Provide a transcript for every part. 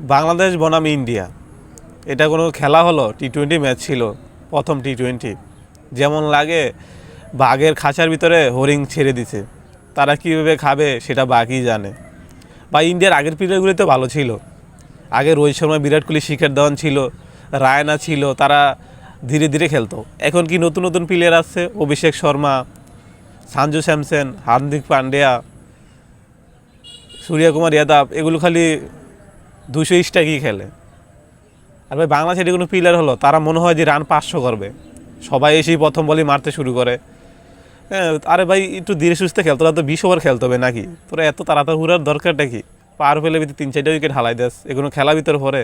বাংলাদেশ বনাম ইন্ডিয়া। এটা কোনো খেলা হলো? টি টোয়েন্টি ম্যাচ ছিল, প্রথম টি টোয়েন্টি যেমন লাগে, বাঘের খাঁচার ভিতরে হরিং ছেড়ে দিছে। তারা কীভাবে খাবে সেটা বাঘই জানে। বা ইন্ডিয়ার আগের প্লেয়ারগুলি তো ভালো ছিল। আগে রোহিত শর্মা, বিরাট কোহলি, শিখর ধাওয়ান ছিল, রায়না ছিল, তারা ধীরে ধীরে খেলতো। এখন কি নতুন নতুন প্লেয়ার আসছে? অভিষেক শর্মা, সাঞ্জু স্যামসেন, হার্দিক পান্ডিয়া, সূর্যকুমার যাদব, এগুলো খালি দুশো স্ট্রাইকই খেলে। আর ভাই, বাংলাদেশে এটি কোনো প্লেয়ার হলো। তারা মনে হয় যে রান পাঁচশো করবে। সবাই এসেই প্রথম বলেই মারতে শুরু করে। হ্যাঁ আরে ভাই, একটু ধীরে সুস্থে খেলতো তোরা তো বিশ ওভার খেলতে হবে নাকি? তোরা এত তাড়াতাড়ি দরকারটা কি? পার পেলে ভিতরে তিন চারটা উইকেট হালাই দেস। এগুলো খেলা ভিতর পরে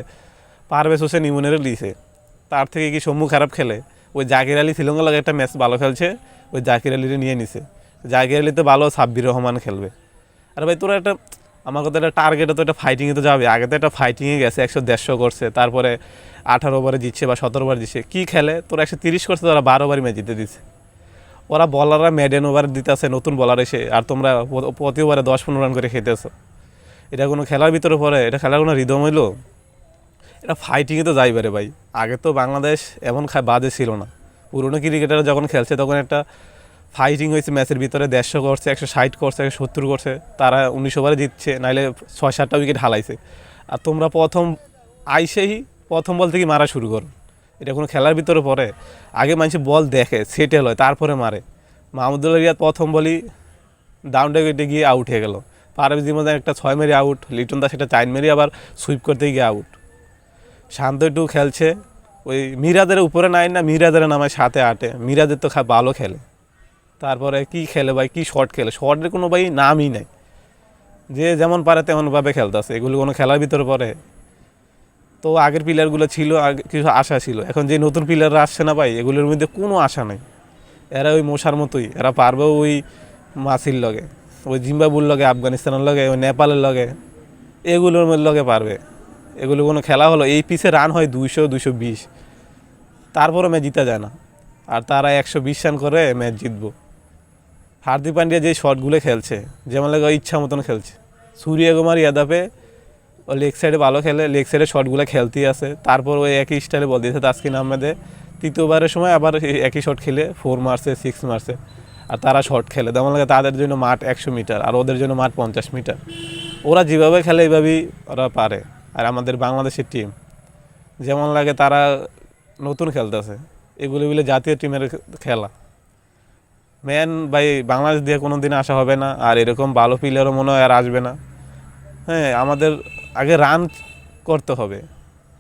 পারভেজ হোসেন ইমনেরও লিছে। তার থেকে কি সম্মু খারাপ খেলে? ওই জাকির আলী শ্রীলঙ্কা লাগে একটা ম্যাচ ভালো খেলছে, ওই জাকির আলীরে নিয়ে নিছে। জাকির আলী তো ভালো, সাব্বির রহমান খেলবে। আরে ভাই, তোরা একটা আমার কথা একটা টার্গেটে তো একটা ফাইটিংয়ে তো যাবে। আগে তো একটা ফাইটিংয়ে গেছে, একশো দেড়শো করছে, তারপরে আঠারো ওভারে জিতছে বা সতেরো ওভার দিচ্ছে কী খেলে? তোরা একশো তিরিশ করছে, তারা বারো ওভারই ম্যাচ জিতে দিচ্ছে ওরা বলাররা মেডেন ওভার দিতেছে নতুন বলার এসে, আর তোমরা প্রতি ওভারে দশ পনেরো রান করে খেতেছো এটা কোনো খেলার ভিতরে পড়ে, এটা খেলার কোনো রিদম হইল? এটা ফাইটিংয়ে তো যাইবারে ভাই। আগে তো বাংলাদেশ এমন বাজে ছিল না। পুরনো ক্রিকেটার যখন খেলছে, তখন একটা ফাইটিং হয়েছে ম্যাচের ভিতরে, দেড়শো করছে, একশো ষাট করছে, একশো সত্তর করছে। তারা উনিশ ওভারে জিতছে, নাইলে ছয় সাতটা উইকেট হালাইছে। আর তোমরা প্রথম আইসেই প্রথম বল থেকে মারা শুরু করো। এটা কোনো খেলার ভিতরে পড়ে। আগে মানুষ বল দেখে সেটেল হয়, তারপরে মারে। মাহমুদুল্লাহ রিয়াদ প্রথম বলই ডাউন ডেকে গিয়ে আউট হয়ে গেল। পারভেজ মধ্যে একটা ছয় মেরে আউট লিটন দাস একটা চাইন মেরে আবার সুইপ করতে গিয়ে আউট শান্ত একটু খেলছে। ওই মিরাদের উপরে নাই না মিরাদের নামায় সাথে আটে। মিরাদের তো ভালো খেলে। তারপরে কি খেলে ভাই? কি শর্ট খেলে? শর্টের কোনো ভাই নামই নাই। যে যেমন পারে তেমনভাবে খেলতেছে। এগুলো কোনো খেলার ভিতরে পড়ে। তো আগের প্লেয়ারগুলো ছিল, আগে কিছু আশা ছিল। এখন যে নতুন প্লেয়াররা আসছে না ভাই, এগুলোর মধ্যে কোনো আশা নেই। এরা ওই মশার মতোই। এরা পারবে ওই মাসির লগে, ওই জিম্বাবুর লগে, আফগানিস্তানের লগে, ওই নেপালের লগে। এগুলোর লগে পারবে। এগুলো কোনো খেলা হলো। এই পিসে রান হয় দুইশো দুইশো বিশ। তারপরও ম্যাচ জিতা যায় না। আর তারা একশো বিশ রান করে ম্যাচ জিতবো। হার্দিক পান্ডিয়া যে শটগুলো খেলছে, যেমন লাগে ইচ্ছা মতন খেলছে। সূর্যকুমার ইয়াদাবে ও লেগ সাইডে ভালো খেলে, লেগ সাইডে শটগুলো খেলতেই আছে। তারপর ওই একই স্টাইলে বল দিয়েছে তাসকিন আহমেদে। তৃতীয়বারের সময় আবার একই শট খেলে ফোর মারছে সিক্স মারছে। আর তারা শট খেলে। তেমন লাগে তাদের জন্য মাঠ একশো মিটার, আর ওদের জন্য মাঠ পঞ্চাশ মিটার। ওরা যেভাবে খেলে, এইভাবেই ওরা পারে। আর আমাদের বাংলাদেশের টিম যেমন লাগে তারা নতুন খেলতেছে। এগুলো জাতীয় টিমের খেলা। ম্যান ভাই, বাংলাদেশ দিয়ে কোনো দিন আসা হবে না। আর এরকম ভালো প্লেয়ারও মনে হয় আর আসবে না। হ্যাঁ আমাদের আগে রান করতে হবে।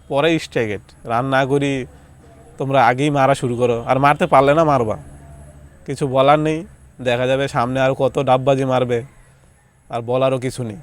পরে স্ট্রাইকেট রান না করি, তোমরা আগেই মারা শুরু করো। আর মারতে পারলে না মারবা। কিছু বলার নেই। দেখা যাবে সামনে আর কত ডাববাজি মারবে। আর বলারও কিছু নেই।